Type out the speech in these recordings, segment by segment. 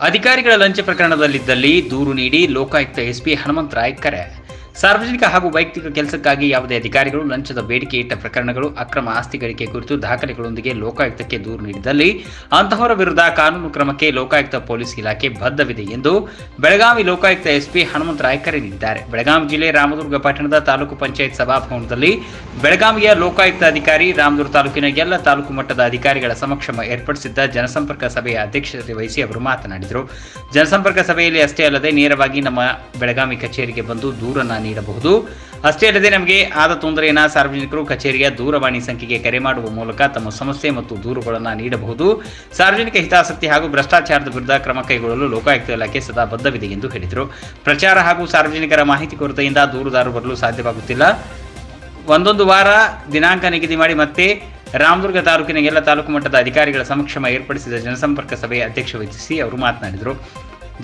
ಅಧಿಕಾರಿಗಳ ಲಂಚ ಪ್ರಕರಣದಲ್ಲಿದ್ದಲ್ಲಿ ದೂರು ನೀಡಿ ಲೋಕಾಯುಕ್ತ ಎಸ್ಪಿ ಹನುಮಂತರಾಯ್ ಕರೆ. ಸಾರ್ವಜನಿಕ ಹಾಗೂ ವೈಯಕ್ತಿಕ ಕೆಲಸಕ್ಕಾಗಿ ಯಾವುದೇ ಅಧಿಕಾರಿಗಳು ಲಂಚದ ಬೇಡಿಕೆ ಇಟ್ಟ ಪ್ರಕರಣಗಳು, ಅಕ್ರಮ ಆಸ್ತಿ ಗಳಿಕೆ ಕುರಿತು ದಾಖಲೆಗಳೊಂದಿಗೆ ಲೋಕಾಯುಕ್ತಕ್ಕೆ ದೂರು ನೀಡಿದಲ್ಲಿ ಅಂತಹವರ ವಿರುದ್ಧ ಕಾನೂನು ಕ್ರಮಕ್ಕೆ ಲೋಕಾಯುಕ್ತ ಪೊಲೀಸ್ ಇಲಾಖೆ ಬದ್ಧವಿದೆ ಎಂದು ಬೆಳಗಾವಿ ಲೋಕಾಯುಕ್ತ ಎಸ್ಪಿ ಹನುಮಂತರಾಯ್ ಕರೆ ನೀಡಿದ್ದಾರೆ. ಬೆಳಗಾವಿ ಜಿಲ್ಲೆ ರಾಮದುರ್ಗ ಪಟ್ಟಣದ ತಾಲೂಕು ಪಂಚಾಯತ್ ಸಭಾಭವನದಲ್ಲಿ ಬೆಳಗಾವಿಯ ಲೋಕಾಯುಕ್ತ ಅಧಿಕಾರಿ ರಾಮದುರ್ಗ ತಾಲೂಕಿನ ಎಲ್ಲ ತಾಲೂಕು ಮಟ್ಟದ ಅಧಿಕಾರಿಗಳ ಸಮಕ್ಷಮ ಏರ್ಪಡಿಸಿದ್ದ ಜನಸಂಪರ್ಕ ಸಭೆಯ ಅಧ್ಯಕ್ಷತೆ ವಹಿಸಿ ಅವರು ಮಾತನಾಡಿದರು. ಜನಸಂಪರ್ಕ ಸಭೆಯಲ್ಲಿ ಅಷ್ಟೇ ಅಲ್ಲದೆ ನೇರವಾಗಿ ನಮ್ಮ ಬೆಳಗಾವಿ ಕಚೇರಿಗೆ ಬಂದು ದೂರನ್ನ ನೀಡಬಹುದು. ಅಷ್ಟೇ ಅಲ್ಲದೆ ನಮಗೆ ಆದ ತೊಂದರೆಯನ್ನು ಸಾರ್ವಜನಿಕರು ಕಚೇರಿಯ ದೂರವಾಣಿ ಸಂಖ್ಯೆಗೆ ಕರೆ ಮಾಡುವ ಮೂಲಕ ತಮ್ಮ ಸಮಸ್ಯೆ ಮತ್ತು ದೂರುಗಳನ್ನು ನೀಡಬಹುದು. ಸಾರ್ವಜನಿಕ ಹಿತಾಸಕ್ತಿ ಹಾಗೂ ಭ್ರಷ್ಟಾಚಾರದ ವಿರುದ್ಧ ಕ್ರಮ ಕೈಗೊಳ್ಳಲು ಲೋಕಾಯುಕ್ತ ಇಲಾಖೆ ಸದಾ ಬದ್ಧವಿದೆ ಎಂದು ಹೇಳಿದರು. ಪ್ರಚಾರ ಹಾಗೂ ಸಾರ್ವಜನಿಕರ ಮಾಹಿತಿ ಕೊರತೆಯಿಂದ ದೂರುದಾರರು ಬರಲು ಸಾಧ್ಯವಾಗುತ್ತಿಲ್ಲ. ಒಂದೊಂದು ವಾರ ದಿನಾಂಕ ನಿಗದಿ ಮಾಡಿ ಮತ್ತೆ ರಾಮದುರ್ಗ ತಾಲೂಕಿನ ಎಲ್ಲ ತಾಲೂಕು ಮಟ್ಟದ ಅಧಿಕಾರಿಗಳ ಸಮಕ್ಷಮ ಏರ್ಪಡಿಸಿದ ಜನಸಂಪರ್ಕ ಸಭೆಯ ಅಧ್ಯಕ್ಷ ವಹಿಸಿ ಅವರು ಮಾತನಾಡಿದರು.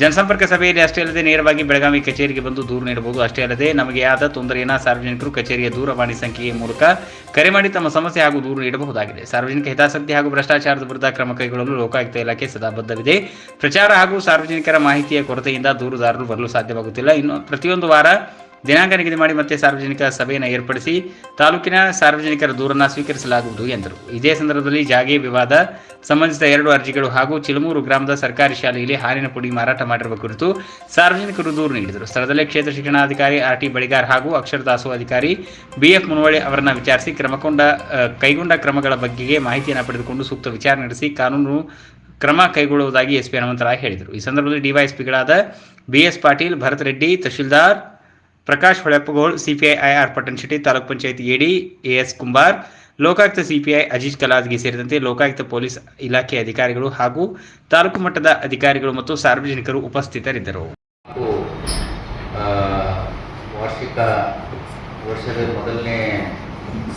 ಜನಸಂಪರ್ಕ ಸಭೆಯಲ್ಲಿ ಅಷ್ಟೇ ಅಲ್ಲದೆ ನೇರವಾಗಿ ಬೆಳಗಾವಿ ಕಚೇರಿಗೆ ಬಂದು ದೂರು ನೀಡಬಹುದು. ಅಷ್ಟೇ ಅಲ್ಲದೆ ನಮಗೆ ಆದ ತೊಂದರೆಯನ್ನು ಸಾರ್ವಜನಿಕರು ಕಚೇರಿಯ ದೂರವಾಣಿ ಸಂಖ್ಯೆಯ ಮೂಲಕ ಕರೆ ಮಾಡಿ ತಮ್ಮ ಸಮಸ್ಯೆ ಹಾಗೂ ದೂರು ನೀಡಬಹುದಾಗಿದೆ. ಸಾರ್ವಜನಿಕ ಹಿತಾಸಕ್ತಿ ಹಾಗೂ ಭ್ರಷ್ಟಾಚಾರದ ವಿರುದ್ಧ ಕ್ರಮ ಕೈಗೊಳ್ಳಲು ಲೋಕಾಯುಕ್ತ ಇಲಾಖೆ ಸದಾ ಬದ್ಧವಿದೆ. ಪ್ರಚಾರ ಹಾಗೂ ಸಾರ್ವಜನಿಕರ ಮಾಹಿತಿಯ ಕೊರತೆಯಿಂದ ದೂರುದಾರರು ಬರಲು ಸಾಧ್ಯವಾಗುತ್ತಿಲ್ಲ. ಇನ್ನು ಪ್ರತಿಯೊಂದು ವಾರ ದಿನಾಂಕ ನಿಗದಿ ಮಾಡಿ ಮತ್ತೆ ಸಾರ್ವಜನಿಕ ಸಭೆಯನ್ನು ಏರ್ಪಡಿಸಿ ತಾಲೂಕಿನ ಸಾರ್ವಜನಿಕರ ದೂರನ್ನು ಸ್ವೀಕರಿಸಲಾಗುವುದು ಎಂದರು. ಇದೇ ಸಂದರ್ಭದಲ್ಲಿ ಜಾಗೆ ವಿವಾದ ಸಂಬಂಧಿಸಿದ ಎರಡು ಅರ್ಜಿಗಳು ಹಾಗೂ ಚಿಲಮೂರು ಗ್ರಾಮದ ಸರ್ಕಾರಿ ಶಾಲೆಯಲ್ಲಿ ಹಾಲಿನ ಪುಡಿ ಮಾರಾಟ ಮಾಡಿರುವ ಕುರಿತು ಸಾರ್ವಜನಿಕರು ದೂರು ನೀಡಿದರು. ಸ್ಥಳದಲ್ಲೇ ಕ್ಷೇತ್ರ ಶಿಕ್ಷಣಾಧಿಕಾರಿ ಆರ್ ಟಿ ಬಳಿಗಾರ್ ಹಾಗೂ ಅಕ್ಷರ ಅಧಿಕಾರಿ ಬಿಎಫ್ ಮುನವಳ್ಳಿ ಅವರನ್ನು ವಿಚಾರಿಸಿ ಕ್ರಮಕೊಂಡ ಕೈಗೊಂಡ ಕ್ರಮಗಳ ಬಗ್ಗೆಗೆ ಮಾಹಿತಿಯನ್ನು ಪಡೆದುಕೊಂಡು ಸೂಕ್ತ ವಿಚಾರಣೆ ನಡೆಸಿ ಕಾನೂನು ಕ್ರಮ ಕೈಗೊಳ್ಳುವುದಾಗಿ ಎಸ್ಪಿ ಹನುಮಂತರಾಯ್ ಹೇಳಿದರು. ಈ ಸಂದರ್ಭದಲ್ಲಿ ಡಿವೈಎಸ್ಪಿಗಳಾದ BS Patil, Bharath Reddy, tahsildar Prakash Holeppagol CPI R Pattanashetti taluk panchayat AD AS Kumbar, Lokayukta CPI Aziz Kaladgi ಸೇರಿದಂತೆ ಲೋಕಾಯುಕ್ತ ಪೊಲೀಸ್ ಇಲಾಖೆ ಅಧಿಕಾರಿಗಳು ಹಾಗೂ ತಾಲೂಕು ಮಟ್ಟದ ಅಧಿಕಾರಿಗಳು ಮತ್ತು ಸಾರ್ವಜನಿಕರು ಉಪಸ್ಥಿತರಿದ್ದರು. ವಾರ್ಷಿಕ ವರ್ಷದ ಮೊದಲನೇ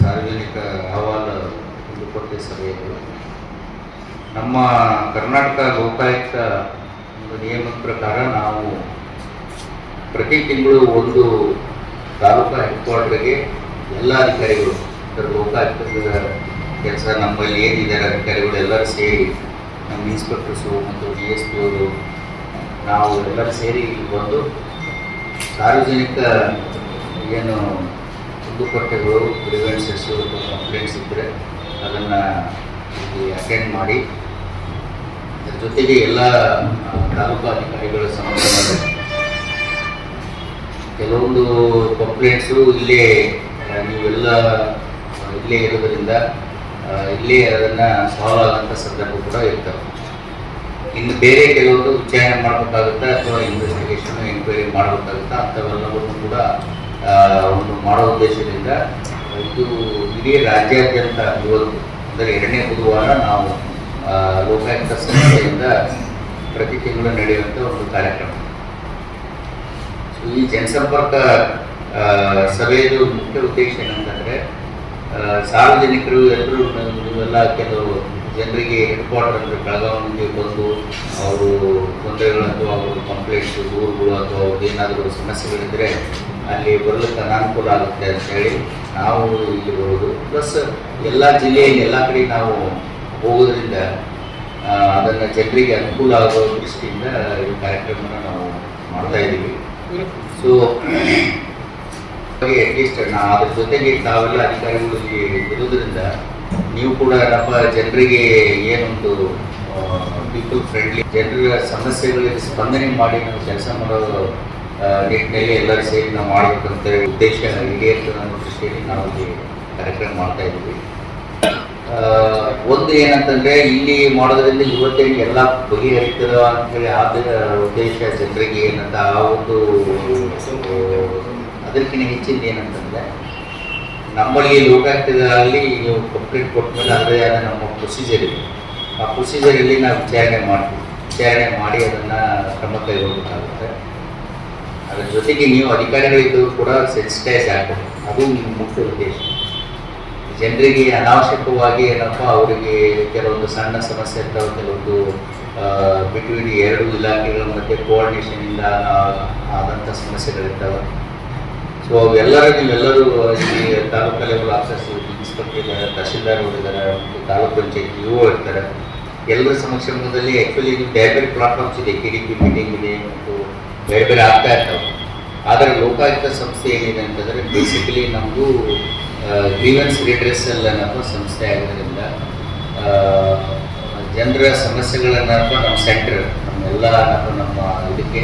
ಸಾರ್ವಜನಿಕ ಅಹವಾಲು ಕೊಟ್ಟ ಸಭೆಯಲ್ಲಿ ನಮ್ಮ ಕರ್ನಾಟಕ ಲೋಕಾಯುಕ್ತ ನಿಯಮದ ಪ್ರಕಾರ ಪ್ರತಿ ತಿಂಗಳು ಒಂದು ತಾಲೂಕಾ ಹೆಡ್ ಕ್ವಾರ್ಟರ್ಗೆ ಎಲ್ಲ ಅಧಿಕಾರಿಗಳು ಲೋಕಾಯುಕ್ತದ ಕೆಲಸ ನಮ್ಮಲ್ಲಿ ಏನಿದ್ದಾರೆ ಅಧಿಕಾರಿಗಳು ಎಲ್ಲರೂ ಸೇರಿ, ನಮ್ಮ ಇನ್ಸ್ಪೆಕ್ಟರ್ಸು ಮತ್ತು ಡಿ ಎಸ್ ಪಿ ಅವರು, ನಾವು ಎಲ್ಲರೂ ಸೇರಿ ಬಂದು ಸಾರ್ವಜನಿಕ ಏನು ಕುಂದುಕೊಟ್ಟೆಗಳು ಗ್ರಿವೆನ್ಸಸ್ಸು ಕಂಪ್ಲೇಂಟ್ಸ್ ಇದ್ದರೆ ಅದನ್ನು ಇಲ್ಲಿ ಅಟೆಂಡ್ ಮಾಡಿ, ಅದ್ರ ಜೊತೆಗೆ ಎಲ್ಲ ತಾಲೂಕಾ ಅಧಿಕಾರಿಗಳ ಸಮಸ್ಯೆ ಕೆಲವೊಂದು ಕಂಪ್ಲೇಂಟ್ಸು ಇಲ್ಲೇ ನೀವೆಲ್ಲ ಇಲ್ಲೇ ಇರೋದರಿಂದ ಇಲ್ಲೇ ಅದನ್ನು ಸಾಲ್ವ್ ಆಗೋಂಥ ಸಂದರ್ಭ ಕೂಡ ಇರ್ತವೆ. ಇನ್ನು ಬೇರೆ ಕೆಲವೊಂದು ವಿಚಾರಣೆ ಮಾಡಬೇಕಾಗುತ್ತಾ ಅಥವಾ ಇನ್ವೆಸ್ಟಿಗೇಷನ್ ಎಂಕ್ವೈರಿ ಮಾಡಬೇಕಾಗುತ್ತಾ ಅಂಥವೆಲ್ಲವನ್ನು ಕೂಡ ಒಂದು ಮಾಡೋ ಉದ್ದೇಶದಿಂದ ಇದು ಇಡೀ ರಾಜ್ಯಾದ್ಯಂತ ಇವತ್ತು, ಅಂದರೆ ಎರಡನೇ ಬುಧವಾರ ನಾವು ಲೋಕಾಯುಕ್ತ ಸಂಸ್ಥೆಯಿಂದ ಪ್ರತಿ ತಿಂಗಳು ನಡೆಯುವಂಥ ಒಂದು ಕಾರ್ಯಕ್ರಮ. ಈ ಜನಸಂಪರ್ಕ ಸಭೆಯದು ಮುಖ್ಯ ಉದ್ದೇಶ ಏನಂತಂದರೆ ಸಾರ್ವಜನಿಕರು ಎಲ್ಲರೂ ನೀವೆಲ್ಲ ಕೆಲವು ಜನರಿಗೆ ಹೆಡ್ ಕ್ವಾರ್ಟರ್ ಅಂದರೆ ಬೆಳಗಾವಿಗೆ ಬಂದು ಅವರು ತೊಂದರೆಗಳು ಅಥವಾ ಅವರು ಕಂಪ್ಲೇಂಟ್ಸು ದೂರುಗಳು ಅಥವಾ ಅವ್ರದ್ದು ಏನಾದರೂ ಸಮಸ್ಯೆಗಳಿದ್ದರೆ ಅಲ್ಲಿ ಬರಲಿಕ್ಕೆ ಅನಾನುಕೂಲ ಆಗುತ್ತೆ ಅಂತ ಹೇಳಿ ನಾವು ಇಲ್ಲಿ ಬರೋದು. ಪ್ಲಸ್ ಎಲ್ಲ ಜಿಲ್ಲೆಯಲ್ಲಿ ಎಲ್ಲ ಕಡೆ ನಾವು ಹೋಗೋದ್ರಿಂದ ಅದನ್ನು ಜನರಿಗೆ ಅನುಕೂಲ ಆಗೋ ದೃಷ್ಟಿಯಿಂದ ಈ ಕಾರ್ಯಕ್ರಮನ ನಾವು ಮಾಡ್ತಾ ಇದ್ದೀವಿ ಸೊ ಅಟ್ಲೀಸ್ಟ್ ಅದ್ರ ಜೊತೆಗೆ ತಾವೆಲ್ಲ ಅಧಿಕಾರಿಗಳು ಇಲ್ಲಿ ಇರೋದ್ರಿಂದ ನೀವು ಕೂಡ ನಮ್ಮ ಜನರಿಗೆ ಏನೊಂದು ಪೀಪಲ್ ಫ್ರೆಂಡ್ಲಿ ಜನರ ಸಮಸ್ಯೆಗಳಿಗೆ ಸ್ಪಂದನೆ ಮಾಡಿ ನಾವು ಕೆಲಸ ಮಾಡೋ ನಿಟ್ಟಿನಲ್ಲಿ ಎಲ್ಲರೂ ಸೇರಿ ನಾವು ಮಾಡಬೇಕಂತ ಉದ್ದೇಶ ಇದೆ ಅಂತ ನಾನು ದೃಷ್ಟಿಯಲ್ಲಿ ನಾವು ಕಾರ್ಯಕ್ರಮ ಮಾಡ್ತಾ ಇದ್ದೀವಿ. ಒಂದು ಏನಂತಂದ್ರೆ ಇಲ್ಲಿ ಮಾಡೋದ್ರಿಂದ ಯುವತಿಯಲ್ಲಿ ಎಲ್ಲ ಬಗೆಹರಿತದ ಅಂತೇಳಿ ಆದ ಉದ್ದೇಶ ಜನರಿಗೆ ಏನಂತ ಆ ಒಂದು ಅದಕ್ಕಿಂತ ಹೆಚ್ಚಿಂದ ಏನಂತಂದ್ರೆ ನಮ್ಮಲ್ಲಿ ಲೋಕಾಯುಕ್ತದಲ್ಲಿ ನೀವು ಕಂಪ್ಲೇಂಟ್ ಕೊಟ್ಟಮೇಲೆ ಅದರದೇ ಆದ ನಮ್ಮ ಪ್ರೊಸೀಜರ್ ಇದೆ. ಆ ಪ್ರೊಸೀಜರಲ್ಲಿ ನಾವು ವಿಚಾರಣೆ ಮಾಡ್ತೀವಿ. ವಿಚಾರಣೆ ಮಾಡಿ ಅದನ್ನು ಕ್ರಮ ಕೈಗೊಳ್ಳಬೇಕಾಗುತ್ತೆ ಅದ್ರ ಜೊತೆಗೆ ನೀವು ಅಧಿಕಾರಿಗಳಿದ್ದು ಕೂಡ ಸೆನ್ಸಿಟೈಸ್ ಆಗ್ತದೆ ಅದು ನಿಮ್ಮ ಮುಖ್ಯ ಉದ್ದೇಶ. ಜನರಿಗೆ ಅನಾವಶ್ಯಕವಾಗಿ ಏನಪ್ಪ ಅವರಿಗೆ ಕೆಲವೊಂದು ಸಣ್ಣ ಸಮಸ್ಯೆ ಇರ್ತಾವೆ, ಕೆಲವೊಂದು ಬಿಟ್ವೀನ್ ಎರಡು ಇಲಾಖೆಗಳ ಮಧ್ಯೆ ಕೋಆರ್ಡಿನೇಷನಿಂದ ಆದಂಥ ಸಮಸ್ಯೆಗಳಿರ್ತವೆ. ಸೊ ಅವೆಲ್ಲರೂ ನೀವೆಲ್ಲರೂ ಇಲ್ಲಿ ತಾಲೂಕು ಲೆವೆಲ್ ಆಫೀಸರ್ಸ್ ಇನ್ಸ್ಪೆಕ್ಟರ್ ಇದ್ದಾರೆ, ತಹಶೀಲ್ದಾರ್ ಇದ್ದಾರೆ ತಾಲೂಕು ಪಂಚಾಯತ್ ಇಒ ಇರ್ತಾರೆ. ಎಲ್ಲರ ಸಮಕ್ಷಮದಲ್ಲಿ ಆ್ಯಕ್ಚುಲಿ ಇದು ಬೇರೆ ಬೇರೆ ಪ್ಲಾಟ್ಫಾರ್ಮ್ಸ್ ಇದೆ ಕೆ ಡಿ ಪಿ ಮೀಟಿಂಗ್ ಇದೆ ಮತ್ತು ಬೇರೆ ಬೇರೆ ಆಗ್ತಾ ಇರ್ತವೆ. ಆದರೆ ಲೋಕಾಯುಕ್ತ ಸಂಸ್ಥೆ ಏನಿದೆ ಅಂತಂದರೆ ಬೇಸಿಕಲಿ ನಮ್ಮದು ಗ್ರೀವೆನ್ಸ್ ರಿಡ್ರೆಸಲ್ ಅನ್ನೋ ಸಂಸ್ಥೆ ಆಗಿರೋದ್ರಿಂದ ಜನರ ಸಮಸ್ಯೆಗಳನ್ನ ನಮ್ಮ ಸೆಂಟರ್ ನಮ್ಮೆಲ್ಲ ನಮ್ಮ ಇದಕ್ಕೆ,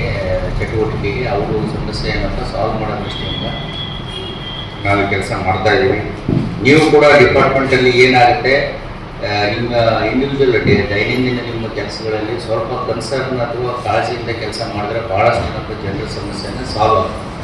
ಚಟುವಟಿಕೆಗೆ ಅವರು ಸಮಸ್ಯೆ ಏನಪ್ಪ ಸಾಲ್ವ್ ಮಾಡೋ ದೃಷ್ಟಿಯಿಂದ ನಾವು ಕೆಲಸ ಮಾಡ್ತಾ ಇದ್ದೀವಿ. ನೀವು ಕೂಡ ಡಿಪಾರ್ಟ್ಮೆಂಟಲ್ಲಿ ಏನಾಗುತ್ತೆ ನಿಮ್ಮ ಇಂಡಿವಿಜುವಲ್ ದೈನಂದಿನ ನಿಮ್ಮ ಕೆಲಸಗಳಲ್ಲಿ ಸ್ವಲ್ಪ ಕನ್ಸರ್ನ್ ಅಥವಾ ಕಾಳಜಿಯಿಂದ ಕೆಲಸ ಮಾಡಿದ್ರೆ ಭಾಳಷ್ಟು ಜನರ ಸಮಸ್ಯೆಯನ್ನು ಸಾಲ್ವ್ ಆಗುತ್ತೆ.